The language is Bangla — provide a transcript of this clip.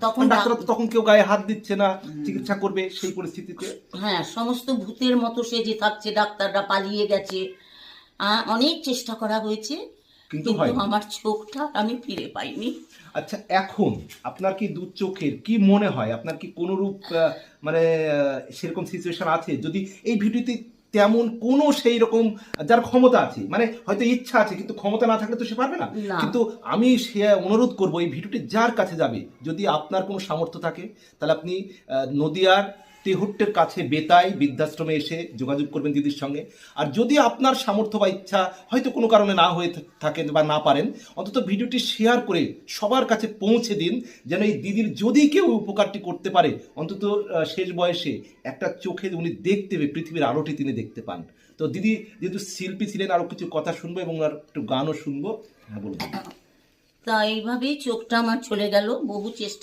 তখন কারণ ডাক্তাররা ডাক- তো তখন কেউ গায়ে হাত দিচ্ছে না চিকিৎসা করবে সেই পরিস্থিতিতে? হ্যাঁ সমস্ত ভূতের মতো সেজে থাকছে ডাক্তাররা পালিয়ে গেছে। অনেক চেষ্টা করা হয়েছে কিন্তু আমার চোখটা আমি ফিরে পাইনি। আচ্ছা এখন আপনার কি দু চোখের কি মনে হয়? আপনার কি কোনরূপ মানে সেরকম সিচুয়েশন আছে? যদি এই ভিডিওতে তেমন কোনো সেই রকম যার ক্ষমতা আছে মানে হয়তো ইচ্ছা আছে কিন্তু ক্ষমতা না থাকলে তো সে পারবে না। কিন্তু আমি সে অনুরোধ করব এই ভিডিওটি যার কাছে যাবে যদি আপনার কোনো সামর্থ্য থাকে তাহলে আপনি আহ, নদিয়ার তেহট্টের কাছে বেতাই বৃদ্ধাশ্রমে এসে যোগাযোগ করবেন দিদির সঙ্গে। আর যদি আপনার সামর্থ্য বা ইচ্ছা হয়তো কোনো কারণে না হয়ে থাকেন বা না পারেন, অন্তত ভিডিওটি শেয়ার করে সবার কাছে পৌঁছে দিন, যেন এই দিদির যদি কেউ উপকারটি করতে পারে, অন্তত শেষ বয়সে একটা চোখে উনি দেখতে পেয়ে পৃথিবীর আলোটি তিনি দেখতে পান। তো দিদি, যেহেতু শিল্পী ছিলেন আরও কিছু কথা শুনব এবং আর একটু গানও শুনব। হ্যাঁ বলুন। তা এইভাবেই চোখটা আমার চলে গেল, বহু চেষ্টা